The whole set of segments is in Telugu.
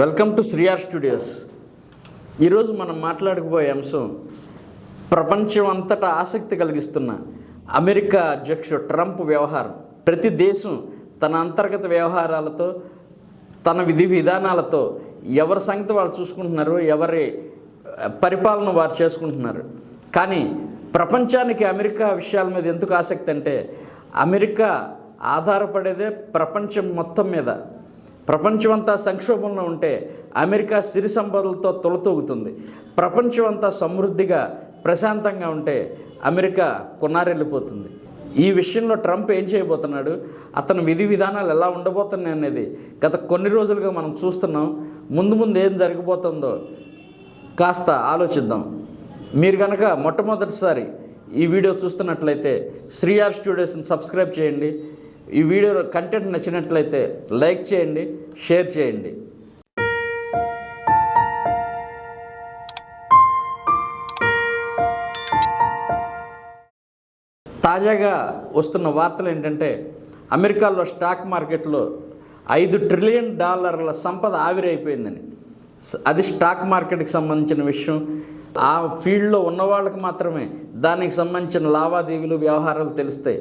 వెల్కమ్ టు శ్రీఆర్ స్టూడియోస్ ఈరోజు మనం మాట్లాడకపోయే అంశం ప్రపంచం అంతటా ఆసక్తి కలిగిస్తున్న అమెరికా అధ్యక్షుడు ట్రంప్ వ్యవహారం. ప్రతి దేశం తన అంతర్గత వ్యవహారాలతో తన విధి విధానాలతో ఎవరి సంగతి వాళ్ళు చూసుకుంటున్నారు ఎవరి పరిపాలన వారు చేసుకుంటున్నారు. కానీ ప్రపంచానికి అమెరికా విషయాల మీద ఎందుకు ఆసక్తి అంటే అమెరికా ఆధారపడేదే ప్రపంచం మొత్తం మీద. ప్రపంచమంతా సంక్షోభంలో ఉంటే అమెరికా సిరి సంపదలతో తొలతూగుతుంది. ప్రపంచమంతా సమృద్ధిగా ప్రశాంతంగా ఉంటే అమెరికా కొన్నారెళ్ళిపోతుంది. ఈ విషయంలో ట్రంప్ ఏం చేయబోతున్నాడు? అతని విధి విధానాలు ఎలా ఉండబోతున్నాయి అనేది గత కొన్ని రోజులుగా మనం చూస్తున్నాం. ముందు ముందు ఏం జరగబోతుందో కాస్త ఆలోచిద్దాం. మీరు కనుక మొట్టమొదటిసారి ఈ వీడియో చూస్తున్నట్లయితే శ్రీఆర్ స్టూడియోస్ని సబ్స్క్రైబ్ చేయండి. ఈ వీడియో కంటెంట్ నచ్చినట్లయితే లైక్ చేయండి షేర్ చేయండి. తాజాగా వస్తున్న వార్తలు ఏంటంటే అమెరికాలో స్టాక్ మార్కెట్లో ఐదు ట్రిలియన్ డాలర్ల సంపద ఆవిరైపోయిందని. అది స్టాక్ మార్కెట్కి సంబంధించిన విషయం. ఆ ఫీల్డ్లో ఉన్న వాళ్ళకి మాత్రమే దానికి సంబంధించిన లావాదేవీలు వ్యవహారాలు తెలుస్తాయి.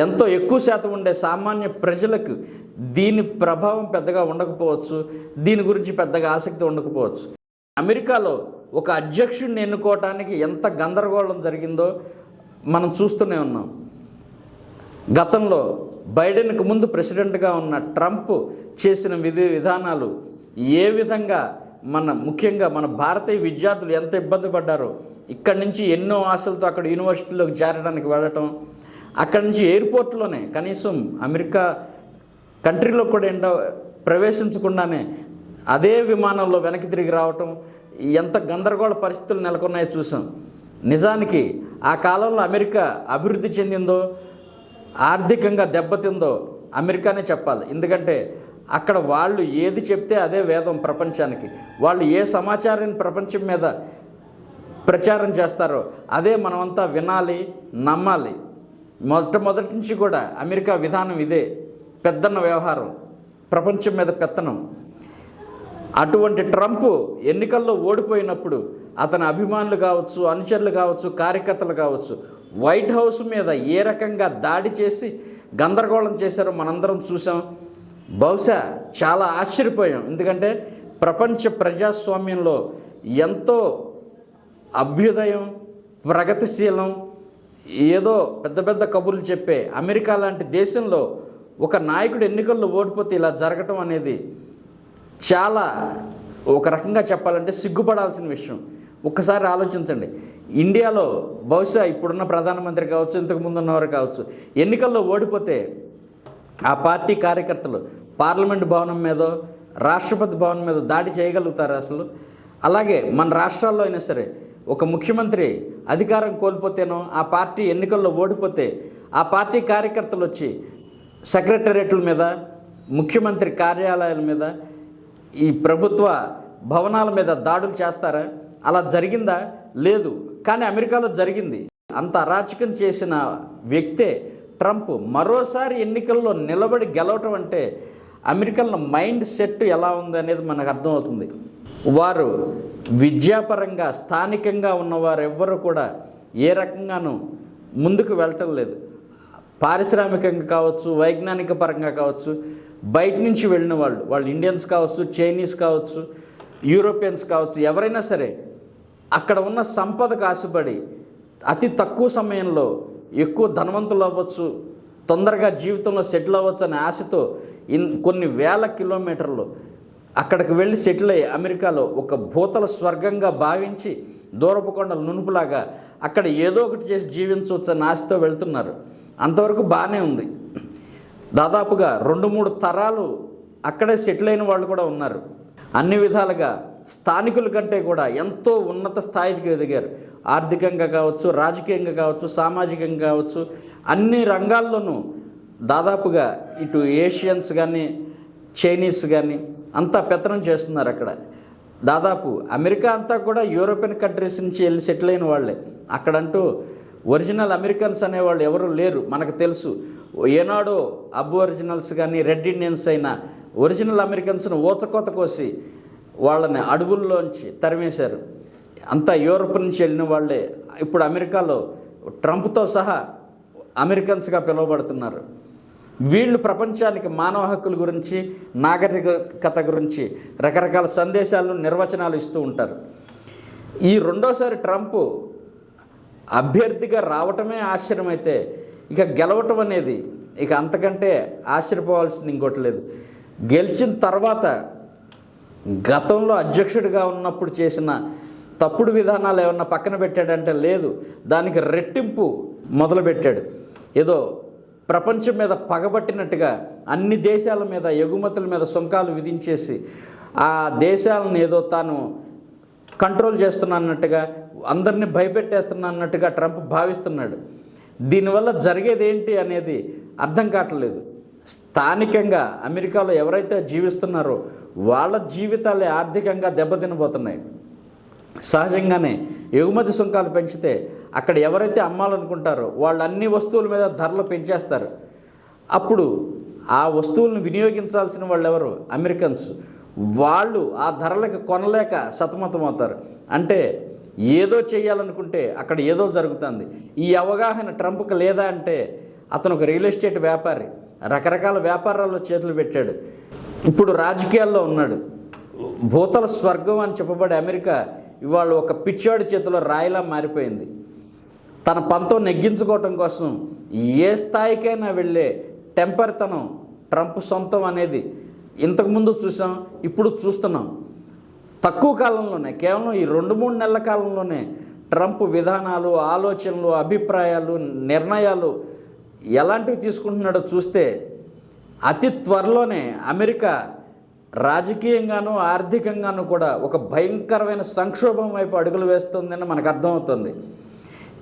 ఎంతో ఎక్కువ శాతం ఉండే సామాన్య ప్రజలకు దీని ప్రభావం పెద్దగా ఉండకపోవచ్చు దీని గురించి పెద్దగా ఆసక్తి ఉండకపోవచ్చు. అమెరికాలో ఒక అధ్యక్షుడిని ఎన్నుకోవటానికి ఎంత గందరగోళం జరిగిందో మనం చూస్తూనే ఉన్నాం. గతంలో బైడెన్కు ముందు ప్రెసిడెంట్గా ఉన్న ట్రంప్ చేసిన విధి విధానాలు ఏ విధంగా మన ముఖ్యంగా మన భారతీయ విద్యార్థులు ఎంత ఇబ్బంది పడ్డారో ఇక్కడి నుంచి ఎన్నో ఆశలతో అక్కడ యూనివర్సిటీలోకి చేరడానికి వెళ్ళటం అక్కడి నుంచి ఎయిర్పోర్ట్లోనే కనీసం అమెరికా కంట్రీలో కూడా ఎండ ప్రవేశించకుండానే అదే విమానంలో వెనక్కి తిరిగి రావటం ఎంత గందరగోళ పరిస్థితులు నెలకొన్నాయో చూసాం నిజానికి ఆ కాలంలో అమెరికా అభివృద్ధి చెందిందో ఆర్థికంగా దెబ్బతిందో అమెరికానే చెప్పాలి. ఎందుకంటే అక్కడ వాళ్ళు ఏది చెప్తే అదే వేదం ప్రపంచానికి. వాళ్ళు ఏ సమాచారాన్ని ప్రపంచం మీద ప్రచారం చేస్తారో అదే మనమంతా వినాలి నమ్మాలి. మొట్టమొదటి నుంచి కూడా అమెరికా విధానం ఇదే పెద్దన్న వ్యవహారం ప్రపంచం మీద పెత్తనం. అటువంటి ట్రంప్ ఎన్నికల్లో ఓడిపోయినప్పుడు అతని అభిమానులు కావచ్చు అనుచరులు కావచ్చు కార్యకర్తలు కావచ్చు వైట్ హౌస్ మీద ఏ రకంగా దాడి చేసి గందరగోళం చేశారో మనందరం చూసాం బహుశా చాలా ఆశ్చర్యపోయాం. ఎందుకంటే ప్రపంచ ప్రజాస్వామ్యంలో ఎంతో అభ్యుదయం ప్రగతిశీలం ఏదో పెద్ద పెద్ద కబుర్లు చెప్పే అమెరికా లాంటి దేశంలో ఒక నాయకుడు ఎన్నికల్లో ఓడిపోతే ఇలా జరగటం అనేది చాలా ఒక రకంగా చెప్పాలంటే సిగ్గుపడాల్సిన విషయం. ఒక్కసారి ఆలోచించండి. ఇండియాలో బహుశా ఇప్పుడున్న ప్రధానమంత్రి కావచ్చు ఇంతకుముందు ఉన్నవారు కావచ్చు ఎన్నికల్లో ఓడిపోతే ఆ పార్టీ కార్యకర్తలు పార్లమెంట్ భవనం మీదో రాష్ట్రపతి భవనం మీద దాడి చేయగలుగుతారు అసలు? అలాగే మన రాష్ట్రాల్లో అయినా సరే ఒక ముఖ్యమంత్రి అధికారం కోల్పోతేనో ఆ పార్టీ ఎన్నికల్లో ఓడిపోతే ఆ పార్టీ కార్యకర్తలు వచ్చి సెక్రటేరియట్ల మీద ముఖ్యమంత్రి కార్యాలయాల మీద ఈ ప్రభుత్వ భవనాల మీద దాడులు చేస్తారా? అలా జరిగిందా? లేదు. కానీ అమెరికాలో జరిగింది. అంత అరాచకం చేసిన వ్యక్తే ట్రంప్ మరోసారి ఎన్నికల్లో నిలబడి గెలవటం అంటే అమెరికన్ల మైండ్ సెట్ ఎలా ఉంది అనేది మనకు అర్థమవుతుంది. వారు విద్యాపరంగా స్థానికంగా ఉన్నవారు ఎవ్వరూ కూడా ఏ రకంగానూ ముందుకు వెళ్ళటం లేదు. పారిశ్రామికంగా కావచ్చు వైజ్ఞానిక పరంగా కావచ్చు బయట నుంచి వెళ్ళిన వాళ్ళు వాళ్ళు ఇండియన్స్ కావచ్చు చైనీస్ కావచ్చు యూరోపియన్స్ కావచ్చు ఎవరైనా సరే అక్కడ ఉన్న సంపదకు ఆశపడి అతి తక్కువ సమయంలో ఎక్కువ ధనవంతులు అవ్వచ్చు తొందరగా జీవితంలో సెటిల్ అవ్వచ్చు అనే ఆశతో ఇన్ కొన్ని వేల కిలోమీటర్లు అక్కడికి వెళ్ళి సెటిల్ అయ్యి అమెరికాలో ఒక భూతల స్వర్గంగా భావించి దూరపు కొండల నునుపులాగా అక్కడ ఏదో ఒకటి చేసి జీవించవచ్చు నాశతో ఆశతో వెళ్తున్నారు. అంతవరకు బాగానే ఉంది. దాదాపుగా రెండు మూడు తరాలు అక్కడే సెటిల్ అయిన వాళ్ళు కూడా ఉన్నారు. అన్ని విధాలుగా స్థానికుల కంటే కూడా ఎంతో ఉన్నత స్థాయికి ఎదిగారు. ఆర్థికంగా కావచ్చు రాజకీయంగా కావచ్చు సామాజికంగా కావచ్చు అన్ని రంగాల్లోనూ దాదాపుగా ఇటు ఏషియన్స్ కానీ చైనీస్ కానీ అంతా పెత్తనం చేస్తున్నారు అక్కడ. దాదాపు అమెరికా అంతా కూడా యూరోపియన్ కంట్రీస్ నుంచి వెళ్ళి సెటిల్ అయిన వాళ్ళే. అక్కడంటూ ఒరిజినల్ అమెరికన్స్ అనేవాళ్ళు ఎవరు లేరు మనకు తెలుసు. ఏనాడో అబ్ ఒరిజినల్స్ కానీ రెడ్ ఇండియన్స్ అయినా ఒరిజినల్ అమెరికన్స్ను ఊతకోత కోసి వాళ్ళని అడవుల్లోంచి తరిమేశారు. అంతా యూరోప్ నుంచి వెళ్ళిన వాళ్ళే. ఇప్పుడు అమెరికాలో ట్రంప్తో సహా అమెరికన్స్గా పిలువబడుతున్నారు. వీళ్ళు ప్రపంచానికి మానవ హక్కుల గురించి నాగరికత గురించి రకరకాల సందేశాలు నిర్వచనాలు ఇస్తూ ఉంటారు. ఈ రెండోసారి ట్రంప్ అభ్యర్థిగా రావటమే ఆశ్చర్యమైతే ఇక గెలవటం అనేది ఇక అంతకంటే ఆశ్చర్యపోవాల్సింది ఇంకోటి లేదు. గెలిచిన తర్వాత గతంలో అధ్యక్షుడిగా ఉన్నప్పుడు చేసిన తప్పుడు విధానాలు ఏమన్నా పక్కన పెట్టాడంటే లేదు. దానికి రెట్టింపు మొదలుపెట్టాడు. ఏదో ప్రపంచం మీద పగబట్టినట్టుగా అన్ని దేశాల మీద ఎగుమతుల మీద సుంకాలు విధించేసి ఆ దేశాలను ఏదో తాను కంట్రోల్ చేస్తున్నట్టుగా అందరినీ భయపెట్టేస్తున్నా అన్నట్టుగా ట్రంప్ భావిస్తున్నాడు. దీనివల్ల జరిగేది ఏంటి అనేది అర్థం కావట్లేదు. స్థానికంగా అమెరికాలో ఎవరైతే జీవిస్తున్నారో వాళ్ళ జీవితాలే ఆర్థికంగా దెబ్బతినబోతున్నాయి. సహజంగానే ఎగుమతి సుంకాలు పెంచితే అక్కడ ఎవరైతే అమ్మాలనుకుంటారో వాళ్ళు అన్ని వస్తువుల మీద ధరలు పెంచేస్తారు. అప్పుడు ఆ వస్తువులను వినియోగించాల్సిన వాళ్ళు ఎవరు అమెరికన్స్. వాళ్ళు ఆ ధరలకు కొనలేక సతమతమవుతారు. అంటే ఏదో చేయాలనుకుంటే అక్కడ ఏదో జరుగుతుంది. ఈ అవగాహన ట్రంప్కి లేదా అంటే అతను ఒక రియల్ ఎస్టేట్ వ్యాపారి. రకరకాల వ్యాపారాల్లో చేతులు పెట్టాడు. ఇప్పుడు రాజకీయాల్లో ఉన్నాడు. భూతల స్వర్గం అని చెప్పబడే అమెరికా ఇవాళ ఒక పిచ్చోడి చేతిలో రాయిలా మారిపోయింది. తన పంతం నెగ్గించుకోవటం కోసం ఏ స్థాయికైనా వెళ్ళే టెంపర్తనం ట్రంప్ సొంతం అనేది ఇంతకుముందు చూసాం ఇప్పుడు చూస్తున్నాం. తక్కువ కాలంలోనే కేవలం ఈ రెండు మూడు నెలల కాలంలోనే ట్రంప్ విధానాలు ఆలోచనలు అభిప్రాయాలు నిర్ణయాలు ఎలాంటివి తీసుకుంటున్నాడో చూస్తే అతి త్వరలోనే అమెరికా రాజకీయంగాను ఆర్థికంగాను కూడా ఒక భయంకరమైన సంక్షోభం వైపు అడుగులు వేస్తుందని మనకు అర్థమవుతుంది.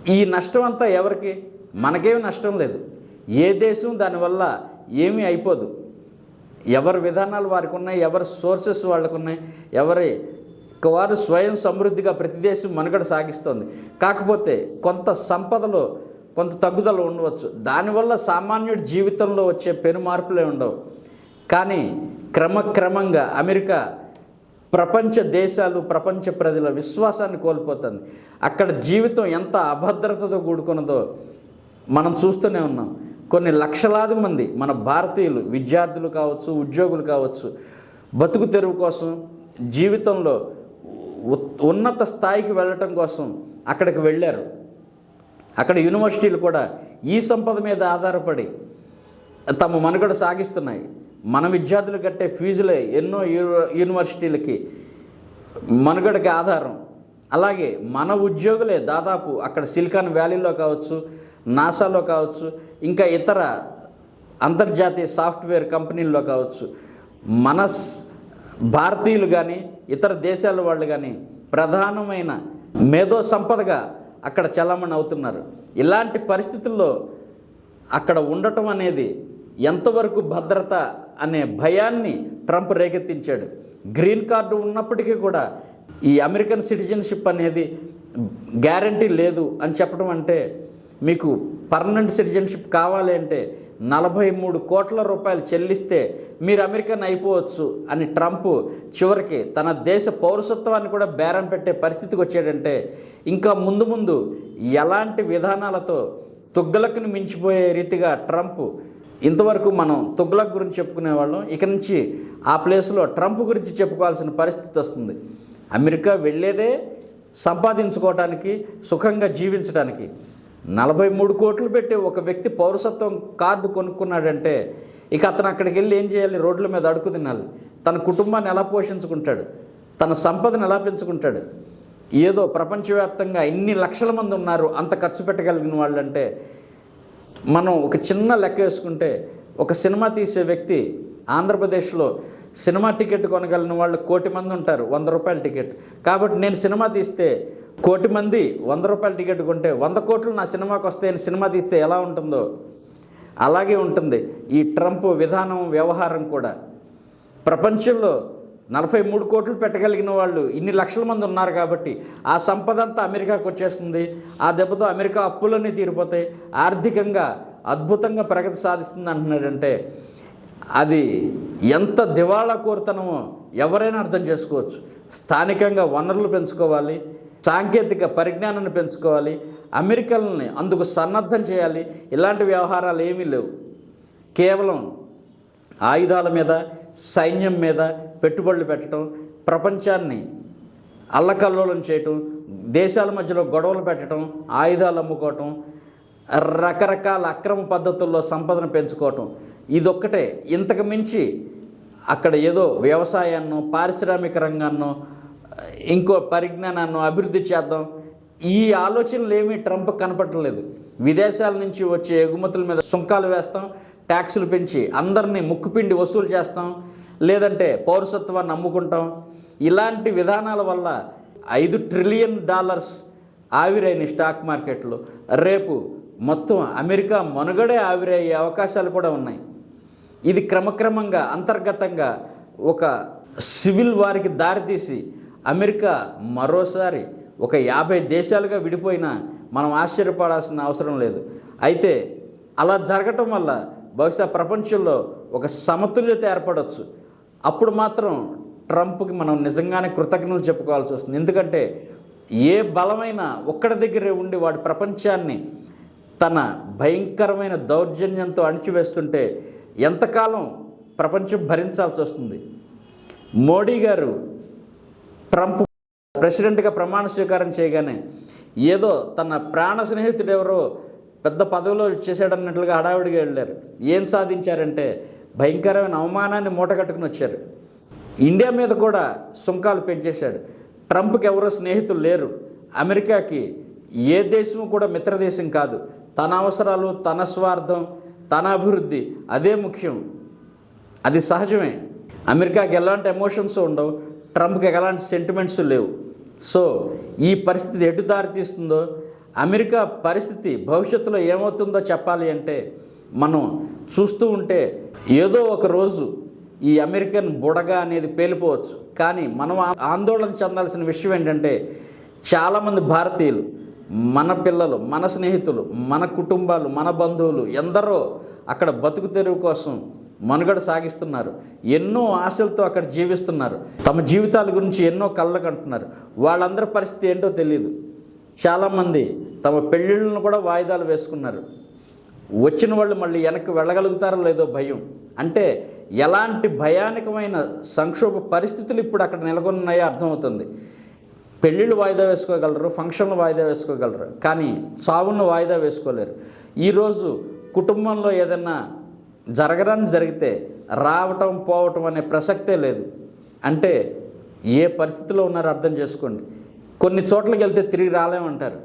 ఈ నష్టం అంతా ఎవరికి? మనకేమి నష్టం లేదు. ఏ దేశం దానివల్ల ఏమీ అయిపోదు. ఎవరి విధానాలు వారికి ఉన్నాయి ఎవరి సోర్సెస్ వాళ్ళకు ఉన్నాయి ఎవరి వారు స్వయం సమృద్ధిగా ప్రతి దేశం మనుగడ సాగిస్తుంది. కాకపోతే కొంత సంపదలో కొంత తగ్గుదల ఉండవచ్చు. దానివల్ల సామాన్యుడి జీవితంలో వచ్చే పెను మార్పులే ఉండవు. కానీ క్రమక్రమంగా అమెరికా ప్రపంచ దేశాలు ప్రపంచ ప్రజల విశ్వాసాన్ని కోల్పోతుంది. అక్కడ జీవితం ఎంత అభద్రతతో కూడుకున్నదో మనం చూస్తూనే ఉన్నాం. కొన్ని లక్షలాది మంది మన భారతీయులు విద్యార్థులు కావచ్చు ఉద్యోగులు కావచ్చు బతుకు తెరువు కోసం జీవితంలో ఉన్నత స్థాయికి వెళ్ళటం కోసం అక్కడికి వెళ్ళారు. అక్కడ యూనివర్సిటీలు కూడా ఈ సంపద మీద ఆధారపడి తమ మనుగడ సాగిస్తున్నాయి. మన విద్యార్థులు కట్టే ఫీజులే ఎన్నో యూనివర్సిటీలకి మనుగడకి ఆధారం. అలాగే మన ఉద్యోగులే దాదాపు అక్కడ సిలికాన్ వ్యాలీలో కావచ్చు నాసాలో కావచ్చు ఇంకా ఇతర అంతర్జాతీయ సాఫ్ట్వేర్ కంపెనీల్లో కావచ్చు. మన భారతీయులు కానీ ఇతర దేశాల వాళ్ళు కానీ ప్రధానమైన మేధో సంపదగా అక్కడ చలామణి అవుతున్నారు. ఇలాంటి పరిస్థితుల్లో అక్కడ ఉండటం అనేది ఎంతవరకు భద్రత అనే భయాన్ని ట్రంప్ రేకెత్తించాడు. గ్రీన్ కార్డు ఉన్నప్పటికీ కూడా ఈ అమెరికన్ సిటిజన్షిప్ అనేది గ్యారంటీ లేదు అని చెప్పడం అంటే మీకు పర్మనెంట్ సిటిజన్షిప్ కావాలి అంటే నలభై మూడు కోట్ల రూపాయలు చెల్లిస్తే మీరు అమెరికన్ అయిపోవచ్చు అని ట్రంప్ చివరికి తన దేశ పౌరసత్వాన్ని కూడా బేరం పెట్టే పరిస్థితికి వచ్చాడంటే ఇంకా ముందు ముందు ఎలాంటి విధానాలతో తుగ్గలకుని మించిపోయే రీతిగా ట్రంప్ ఇంతవరకు మనం తుగ్లక్ గురించి చెప్పుకునే వాళ్ళం. ఇక నుంచి ఆ ప్లేస్లో ట్రంప్ గురించి చెప్పుకోవాల్సిన పరిస్థితి వస్తుంది. అమెరికా వెళ్ళేదే సంపాదించుకోవటానికి సుఖంగా జీవించడానికి నలభై మూడు కోట్లు పెట్టి ఒక వ్యక్తి పౌరసత్వం కార్డు కొనుక్కున్నాడంటే ఇక అతను అక్కడికి వెళ్ళి ఏం చేయాలి? రోడ్ల మీద అడుగు తినాలి. తన కుటుంబాన్ని ఎలా పోషించుకుంటాడు? తన సంపదను ఎలా పెంచుకుంటాడు? ఏదో ప్రపంచవ్యాప్తంగా ఇన్ని లక్షల మంది ఉన్నారు అంత ఖర్చు పెట్టగలిగిన వాళ్ళంటే మనం ఒక చిన్న లెక్క వేసుకుంటే ఒక సినిమా తీసే వ్యక్తి ఆంధ్రప్రదేశ్లో సినిమా టికెట్ కొనగలిగిన వాళ్ళు కోటి మంది ఉంటారు వంద రూపాయల టికెట్. కాబట్టి నేను సినిమా తీస్తే కోటి మంది వంద రూపాయల టికెట్ కొంటే వంద కోట్లు నా సినిమాకి వస్తాయని సినిమా తీస్తే ఎలా ఉంటుందో? అలాగే ఉంటుంది. ఈ ట్రంప్ విధానం వ్యవహారం కూడా. ప్రపంచంలో నలభై మూడు కోట్లు పెట్టగలిగిన వాళ్ళు ఇన్ని లక్షల మంది ఉన్నారు కాబట్టి ఆ సంపద అంతా అమెరికాకు వచ్చేస్తుంది. ఆ దెబ్బతో అమెరికా అప్పులన్నీ తీరిపోతాయి. ఆర్థికంగా అద్భుతంగా ప్రగతి సాధిస్తుంది అంటున్నాడంటే అది ఎంత దివాళా కోరుతనమో ఎవరైనా అర్థం చేసుకోవచ్చు. స్థానికంగా వనరులు పెంచుకోవాలి సాంకేతిక పరిజ్ఞానాన్ని పెంచుకోవాలి అమెరికల్ని అందుకు సన్నద్ధం చేయాలి ఇలాంటి వ్యవహారాలు ఏమీ లేవు. కేవలం ఆయుధాల మీద సైన్యం మీద పెట్టుబడులు పెట్టడం ప్రపంచాన్ని అల్లకల్లోలం చేయటం దేశాల మధ్యలో గొడవలు పెట్టడం ఆయుధాలు అమ్ముకోవటం రకరకాల అక్రమ పద్ధతుల్లో సంపదను పెంచుకోవటం. ఇదొక్కటే. ఇంతకు మించి అక్కడ ఏదో వ్యవసాయాన్నో పారిశ్రామిక రంగాన్నో ఇంకో పరిజ్ఞానాన్ని అభివృద్ధి చేద్దాం. ఈ ఆలోచనలు ఏమీ ట్రంప్ కనపడలేదు. విదేశాల నుంచి వచ్చే ఎగుమతుల మీద సుంకాలు వేస్తాం ట్యాక్సులు పెంచి అందరినీ ముక్కుపిండి వసూలు చేస్తాం. లేదంటే పౌరసత్వాన్ని నమ్ముకుంటాం. ఇలాంటి విధానాల వల్ల ఐదు ట్రిలియన్ డాలర్స్ ఆవిరైన స్టాక్ మార్కెట్లో. రేపు మొత్తం అమెరికా మనుగడే ఆవిరయ్యే అవకాశాలు కూడా ఉన్నాయి. ఇది క్రమక్రమంగా అంతర్గతంగా ఒక సివిల్ వారికి దారితీసి అమెరికా మరోసారి ఒక యాభై దేశాలుగా విడిపోయినా మనం ఆశ్చర్యపడాల్సిన అవసరం లేదు. అయితే అలా జరగటం వల్ల బహుశా ప్రపంచంలో ఒక సమతుల్యత ఏర్పడవచ్చు అప్పుడు మాత్రం ట్రంప్కి మనం నిజంగానే కృతజ్ఞతలు చెప్పుకోవాల్సి వస్తుంది. ఎందుకంటే ఏ బలమైన ఒక్కడి దగ్గరే ఉండి వాడి ప్రపంచాన్ని తన భయంకరమైన దౌర్జన్యంతో అణిచివేస్తుంటే ఎంతకాలం ప్రపంచం భరించాల్సి వస్తుంది. మోడీ గారు ట్రంప్ ప్రెసిడెంట్గా ప్రమాణ స్వీకారం చేయగానే ఏదో తన ప్రాణ స్నేహితుడు ఎవరో పెద్ద పదవిలో చేశాడన్నట్లుగా హడావిడిగా వెళ్ళారు. ఏం సాధించారంటే భయంకరమైన అవమానాన్ని మూటగట్టుకుని వచ్చారు ఇండియా మీద కూడా సుంకాలు పెంచేశాడు. ట్రంప్కి ఎవరో స్నేహితులు లేరు. అమెరికాకి ఏ దేశము కూడా మిత్రదేశం కాదు. తన అవసరాలు తన స్వార్థం తన అభివృద్ధి అదే ముఖ్యం. అది సహజమే. అమెరికాకి ఎలాంటి ఎమోషన్స్ ఉండవు. ట్రంప్కి ఎలాంటి సెంటిమెంట్స్ లేవు. సో ఈ పరిస్థితి ఎటు దారితీస్తుందో అమెరికా పరిస్థితి భవిష్యత్తులో ఏమవుతుందో చెప్పాలి అంటే మనం చూస్తూ ఉంటే ఏదో ఒక రోజు ఈ అమెరికన్ బుడగ అనేది పేలిపోవచ్చు. కానీ మనం ఆందోళన చెందాల్సిన విషయం ఏంటంటే చాలామంది భారతీయులు మన పిల్లలు మన స్నేహితులు మన కుటుంబాలు మన బంధువులు ఎందరో అక్కడ బతుకు తెరువు కోసం మనుగడ సాగిస్తున్నారు. ఎన్నో ఆశలతో అక్కడ జీవిస్తున్నారు. తమ జీవితాల గురించి ఎన్నో కళ్ళకు అంటున్నారు వాళ్ళందరి పరిస్థితి ఏంటో తెలియదు చాలామంది తమ పెళ్ళిళ్ళను కూడా వాయిదాలు వేసుకున్నారు. వచ్చిన వాళ్ళు మళ్ళీ వెనక్కి వెళ్ళగలుగుతారో లేదో భయం. అంటే ఎలాంటి భయానకమైన సంక్షోభ పరిస్థితులు ఇప్పుడు అక్కడ నెలకొన్నాయో అర్థమవుతుంది. పెళ్ళిళ్ళు వాయిదా వేసుకోగలరు ఫంక్షన్లు వాయిదా వేసుకోగలరు కానీ చావును వాయిదా వేసుకోలేరు. ఈరోజు కుటుంబంలో ఏదైనా జరగడానికి జరిగితే రావటం పోవటం అనే ప్రసక్తే లేదు. అంటే ఏ పరిస్థితిలో ఉన్నారో అర్థం చేసుకోండి. కొన్ని చోట్లకి వెళ్తే తిరిగి రాలేమంటారు.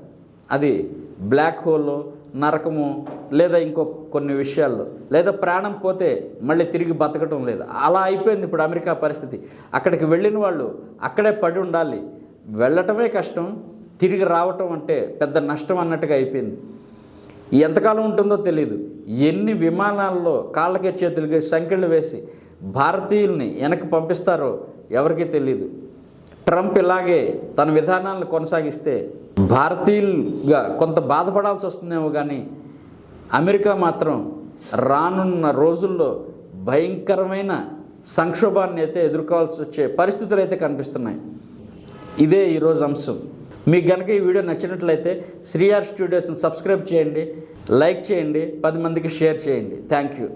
అది బ్లాక్ హోల్లో నరకము లేదా ఇంకో కొన్ని విషయాల్లో లేదా ప్రాణం పోతే మళ్ళీ తిరిగి బతకటం లేదు. అలా అయిపోయింది ఇప్పుడు అమెరికా పరిస్థితి. అక్కడికి వెళ్ళిన వాళ్ళు అక్కడే పడి ఉండాలి. వెళ్ళటమే కష్టం తిరిగి రావటం అంటే పెద్ద నష్టం అన్నట్టుగా అయిపోయింది. ఎంతకాలం ఉంటుందో తెలియదు ఎన్ని విమానాల్లో కాళ్ళకి చేతులకి సంఖ్యలు వేసి భారతీయుల్ని వెనక్కి పంపిస్తారో ఎవరికీ తెలియదు ట్రంప్ ఇలాగే తన విధానాలను కొనసాగిస్తే భారతీయులుగా కొంత బాధపడాల్సి వస్తుందేమో కానీ అమెరికా మాత్రం రానున్న రోజుల్లో భయంకరమైన సంక్షోభాన్ని అయితే ఎదుర్కోవాల్సి వచ్చే పరిస్థితులు అయితే కనిపిస్తున్నాయి. ఇదే ఈరోజు అంశం. మీకు కనుక ఈ వీడియో నచ్చినట్లయితే శ్రీఆర్ స్టూడియోస్ని సబ్స్క్రైబ్ చేయండి లైక్ చేయండి పది మందికి షేర్ చేయండి. Thank you.